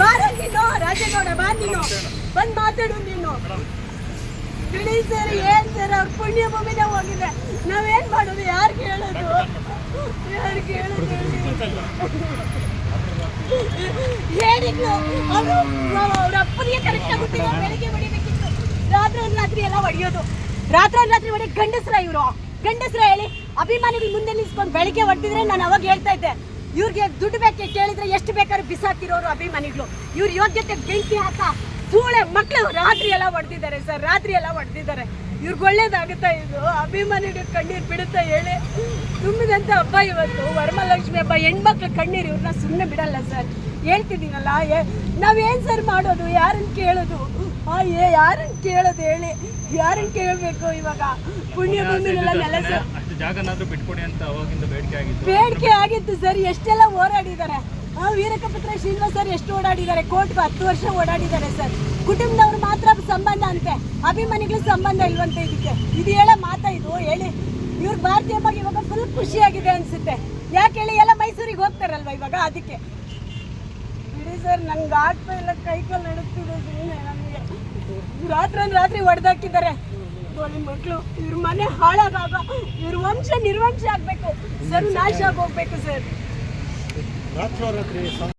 ಬಾರ ನೀನು, ರಾಜೇಗೌಡ, ಬಾ ನೀನು. ಬಂದ್ ಮಾತಾಡು ನೀನು. ಬಿಡಿ ಸರ್ ಏನ್ ಸರ್ ಅವ್ರ ಪುಣ್ಯ ಭೂಮಿನೇ ಹೋಗಿದೆ. ನಾವೇನ್ ಮಾಡೋದು? ಯಾರು ಕೇಳೋದು? ಯಾರು ಕೇಳೋದು ಹೇಳಿದ್ಲು. ಅವರು ಅವ್ರ ಅಪ್ಪನಿಗೆ ಕರೆಕ್ಟ್ ಆಗುತ್ತಿಲ್ಲ ಬೆಳಿಗ್ಗೆ ಹೊಡಿಬೇಕಿತ್ತು. ರಾತ್ರಿ ರಾತ್ರಿ ಎಲ್ಲ ಹೊಡಿಯೋದು. ರಾತ್ರಿ ರಾತ್ರಿ ಹೊಡಿ ಗಂಡಸ್ರ ಇವರು. ಗಂಡಸ್ರ ಹೇಳಿ, ಅಭಿಮಾನಿಗಳು ಮುಂದೆ ನಿಲ್ಸ್ಕೊಂಡು ಬೆಳಿಗ್ಗೆ ಹೊಡ್ತಿದ್ರೆ ನಾನು ಅವಾಗ ಹೇಳ್ತಾ ಇದ್ದೆ. ಇವ್ರಿಗೆ ದುಡ್ಡು ಬೇಕೆ ಕೇಳಿದ್ರೆ ಎಷ್ಟು ಬೇಕಾದ್ರೂ ಬಿಸಾಕಿರೋರು ಅಭಿಮಾನಿಗಳು. ಇವ್ರ ಯೋಗ್ಯತೆ ಬೆಂಕಿ ಹಾಕ ಸೂಳೆ ಮಕ್ಕಳು ರಾತ್ರಿ ಎಲ್ಲ ಹೊಡೆದಿದ್ದಾರೆ ಸರ್, ರಾತ್ರಿ ಎಲ್ಲ ಹೊಡೆದಿದ್ದಾರೆ. ಇವ್ರಿಗೆ ಒಳ್ಳೇದಾಗುತ್ತಾ ಇದು. ಅಭಿಮಾನಿಗಳು ಕಣ್ಣೀರು ಬಿಡುತ್ತಾ ಹೇಳಿ. ತುಂಬಿದಂತ ಹಬ್ಬ ಇವತ್ತು. ವರಮಹಾಲಕ್ಷ್ಮಿ ಹಬ್ಬ. ಹೆಣ್ಮಕ್ಳು ಕಣ್ಣೀರು ಇವ್ರನ್ನ ಸುಮ್ಮನೆ ಬಿಡಲ್ಲ ಸರ್. ಹೇಳ್ತಿದ್ದೀನಲ್ಲ, ಏ- ನಾವೇನು ಸರ್ ಮಾಡೋದು? ಯಾರನ್ನ ಕೇಳೋದು? ಏ ಯಾರನ್ನ ಕೇಳೋದು ಹೇಳಿ? ಯಾರನ್ನ ಕೇಳಬೇಕು ಇವಾಗ? ಪುಣ್ಯ ಭೂಮಿನೆಲ್ಲ ನೆಲ ಸರ್. ಜಾಗನಾದ್ರೂ ಬಿಟ್ಕೊಡಿ ಅಂತ ಅವಾಗಿಂದ ಬೇಡಿಕೆ ಆಗಿತ್ತು. ಬೇಡಿಕೆ ಆಗಿತ್ತು ಸರ್, ಎಷ್ಟೆಲ್ಲ ಹೋರಾಡಿದ್ದಾರೆ. ಆ, ವೀರಕಪುತ್ರ ಶ್ರೀನಿವಾಸ ಸರ್ ಎಷ್ಟು ಓಡಾಡಿದ್ದಾರೆ ಕೋರ್ಟ್ಗೆ ಹತ್ತು ವರ್ಷ ಓಡಾಡಿದ್ದಾರೆ ಸರ್. ಕುಟುಂಬದವ್ರು ಮಾತ್ರ ಸಂಬಂಧ ಅಂತೆ, ಅಭಿಮಾನಿಗಳು ಸಂಬಂಧ ಇಲ್ವಂತೆ ಇದಕ್ಕೆ. ಇದು ಹೇಳ ಮಾತಾ ಇದು, ಹೇಳಿ. ಇವ್ರ ಭಾರತೀಯ ಬಗ್ಗೆ ಇವಾಗ ಫುಲ್ ಖುಷಿಯಾಗಿದೆ ಅನ್ಸುತ್ತೆ. ಯಾಕೆ ಹೇಳಿ, ಎಲ್ಲ ಮೈಸೂರಿಗೆ ಹೋಗ್ತಾರಲ್ವಾ ಇವಾಗ ಅದಕ್ಕೆ? ಬಿಡಿ ಸರ್, ನಂಗೆ ಆಗ್ತಾ ಇಲ್ಲ, ಕೈ ಕಾಲು ನಡುತ್ತಿದೆ ನನಗೆ. ರಾತ್ರಿ ರಾತ್ರಿ ಹೊಡೆದಾಕಿದ್ದಾರೆ. ಮಕ್ಕಳು ಇವ್ರ ಮನೆ ಹಾಳಾಗಾಗ ವಂಶ ನಿರ್ವಂಶ ಆಗ್ಬೇಕು. ಸರ್ ನಾಶ ಆಗೋಗ್ಬೇಕು ಸರ್.